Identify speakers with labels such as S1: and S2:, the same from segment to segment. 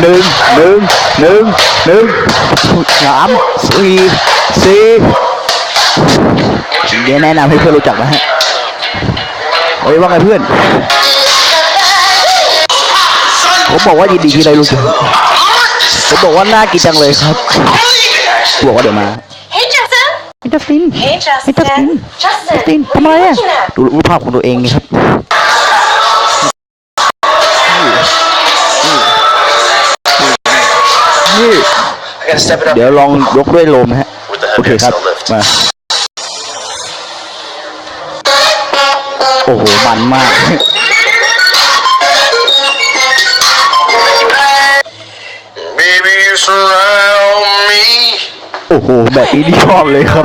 S1: หนึ่งหนึ่งหนึ่งหนึ่งสามสี่สี่เดี๋ยวแนะนำให้เพื่อนรู้จักนะฮะเฮ้ยว่าไงเพื่อน ผมบอกว่ายินดีที่ได้รู้จักผมบอกว่าน่ากินจังเลยครับบอกว่าเดี๋ยวมา
S2: Hey, Justin.
S1: ไอ้จัสติน
S2: Hey,
S1: ไอ้จัสติน
S2: Justin.
S1: จัสติน
S2: Justin.
S1: ทำไม
S2: what are
S1: อะ
S2: you looking at?
S1: ดูรูปภาพของตัวเองนี่ครับ นี่
S3: I gotta step it up
S1: เดี๋ยวลองยกด้วยลมฮะ
S3: with the
S1: โอ
S3: heavy
S1: เคครับ
S3: axle lift.
S1: มาโอ้โห มันมาก
S3: Baby, you surround me.
S1: โอ้โห แบบนี้นี่ชอบเลยครับ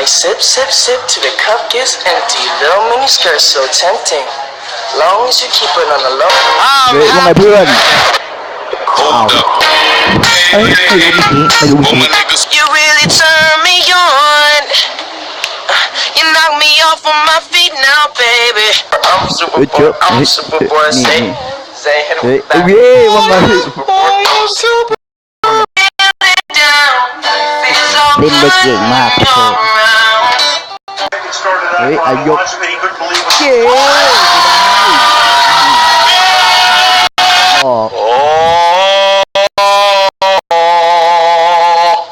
S3: I sip, sip, sip till the cup gets empty. Little mini skirt so tempting. Long as you keep it on the low.
S1: เฮ้ยว่าไงเพื่อน
S4: Hold up.
S1: เอ้ยไม่รู้วิ ธีไม่รู้วิ
S4: All
S1: ธี
S4: my niggas
S3: You really turn me on. You knock me off on my feet now, baby. I'm super
S1: Good
S3: boy.
S1: job.
S3: I'm
S1: Hey,
S3: super
S1: hey,
S3: boy.
S1: nee,
S3: Say,
S1: nee.
S3: say, hit him
S1: เฮ้ย
S3: with that.
S1: เย้ว่าไง
S3: Super boy. I'm super. Down. Feels all
S1: เล่นได้เ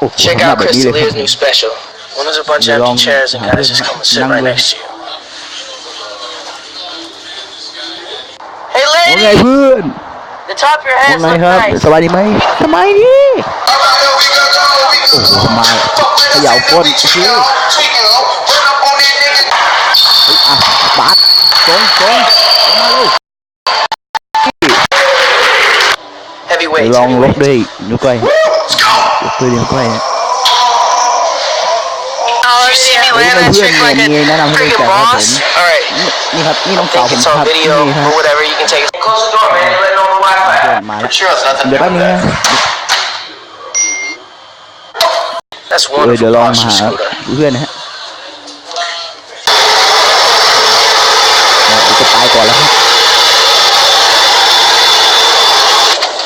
S1: โอ้โห
S3: Check
S1: ทำหน้า
S3: out
S1: แบบ
S3: Chris
S1: นี้เลยครับ
S3: D'Elia's new special. When there's a bunch of
S1: Long-
S3: empty chairs and guys just come and sit right next to you. Hey
S1: ว่าไง
S3: lady,
S1: เพื่อน
S3: the top of your
S1: ว่า
S3: heads
S1: ไง
S3: look
S1: ครับ
S3: nice.
S1: สบายดีไหมสบายดีโอ้โหมาเขย่าก้นคือ อ่ะบาสตรงตรงลงมาเร็ว
S3: Heavyweight.
S1: ลองลบ
S3: heavyweight.
S1: ด้วยนิ้วก้อยยกด้วยนิ้วก้อยนะ
S3: Oh, you see me
S1: เฮ้ย
S3: land
S1: ใน
S3: that
S1: เพื่อน
S3: trick
S1: เนี่ย
S3: like
S1: มี
S3: a
S1: แนะนำให้รู้
S3: freaking
S1: จักครับผม
S3: boss? Alright.
S1: นี่นี่ครับนี่น้องสาว
S3: Think
S1: ผม
S3: it's
S1: ค
S3: on
S1: รับ
S3: video
S1: นี่ครับ
S3: or whatever, you can take it. Close the door, man. You're letting on the
S1: เพื่อน
S3: Wi-Fi.
S1: มาแล้ว
S3: Sure, it's nothing
S1: เดี๋ย วแป๊บนึงนะ
S3: That's
S1: เออเดี๋ยว
S3: wonderful
S1: ลอง
S3: posture,
S1: หา
S3: Scooter.
S1: เพื่อนนะฮะเดี๋ยวจะตายก่อนแล้วครับ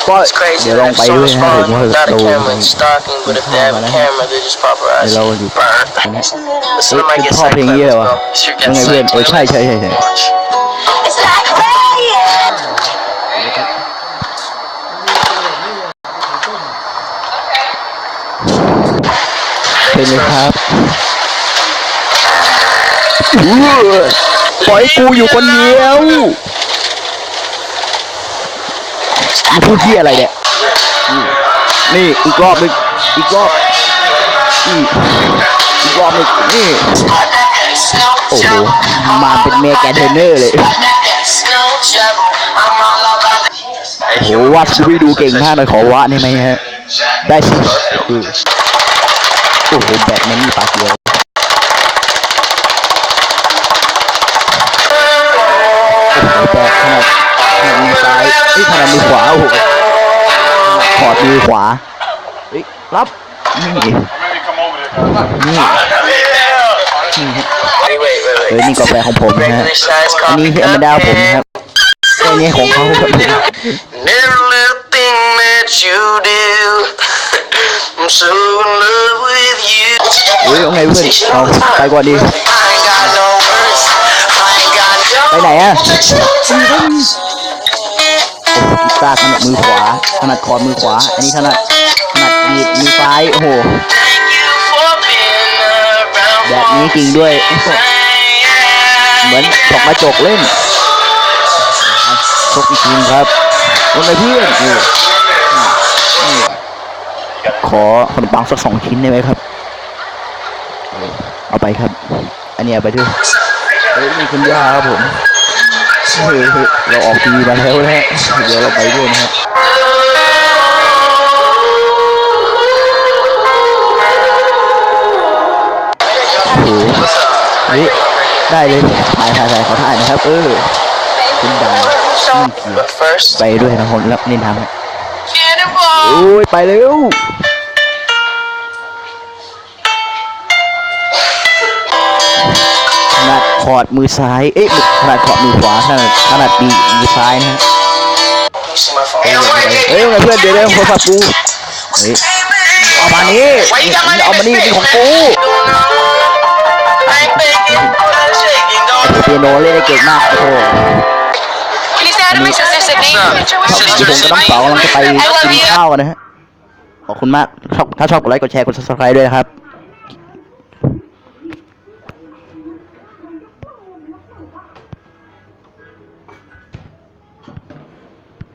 S1: ก็
S3: It's crazy.
S1: เดี๋ยวลอง
S3: that
S1: ไป
S3: so
S1: ด้วย
S3: much
S1: นะฮะ
S3: fun
S1: ผมว่า
S3: without
S1: เรา
S3: a camera and stalking, but if they have a camera, they just
S1: เดี๋ยว
S3: paparazzi.
S1: เราอยู่กันนะ
S3: Listen to my
S1: เป็น
S3: get
S1: ชอบ
S3: psyched
S1: เพลง
S3: clip.
S1: เยี่ย
S3: Let's
S1: วะ
S3: go. It's your
S1: ยัง
S3: get
S1: ไงเพื่อน
S3: psyched
S1: เออใช่
S3: playlist.
S1: ใช่ใช่ใช่
S3: Watch.
S2: It's like rain.
S1: เป็นเลยครับอื้อปล่อยกูอยู่คนเดียวูพูดที่อะไรเนี่ยนี่อีกรอบนึงอีกรอบนี่อีกรอบนึงนี่โอ้โหมาเป็นเมแกนเทนเนอร์เลยโอ้โหวาดสวีดูเก่งมากเลยขอวาดได้ไหมฮะ ได้สิโอ้โหแบทแมนนี่ปากเดียว เอ้ยขนาดมือขวาโอ้โหขอดมือขวาเฮ้ยรับนี่นี่
S3: Wait, wait, wait,
S1: เฮ้ย
S3: wait.
S1: นี่กาแฟของผมนะฮะ
S3: Regular size
S1: อันนี้
S3: coffee
S1: คืออเม
S3: cup,
S1: ดาผม
S3: yeah.
S1: ครับอันนี้ของเขาครับผม
S3: And every little thing that you do, I'm so in love with you.
S1: เฮ้ยเอาไงเพื่อนเอาไปก่อนดี
S3: I ain't got no words. I ain't got no
S1: ไปไหนอะ กีตาร์ขนาดมือขวาขนาดคอร์ดมือขวา อันนี้ขนาดขนาดดีดมือซ้ายโอ้โหแบบนี้จริงด้วย เหมือนถกกระจกเล่นชกอีกทีครับวันไหนเพื่อนขอขนมปังสักสองชิ้นได้ไหมครับ เอาไปครับ อันนี้เอาไปด้วยเฮ้ยมีคุณย่าครับผม เฮ้ยเฮ้ยเราออกทีวีมาแล้วนะฮะเดี๋ยวเราไปด้วยนะฮะโอ้โหเฮ้ยได้เลยถ่ายถ่ายถ่ายขอถ่ายนะครับ เออคุณดาว
S3: But first,
S1: ไปด้วยนะคนแล้วเล่นทางฮะ
S3: cannonball.
S1: โอ้ยไปเร็ว คอร์ดมือซ้าย เอ๊ะขนาดคอร์ดมือขวาขนาดขนาดดีมือซ้ายนะฮะ
S3: you see my phone?
S1: เฮ้ยไงเพื่อนเดี๋ยวเดี๋ยวโทรศัพท์กูเฮ้ยเอามานี่เอามานี่นี่ของกูเปียโนเล่นได้เก่งมากโอ้โห
S2: Can you say hi to my sister Sydney?
S1: เดี๋ยวผมกับน้องเต๋ากำลังจะไปกินข้าวกันนะฮะขอบคุณมากชอบถ้าชอบกดไลค์กดแชร์กด subscribe ด้วยนะครับ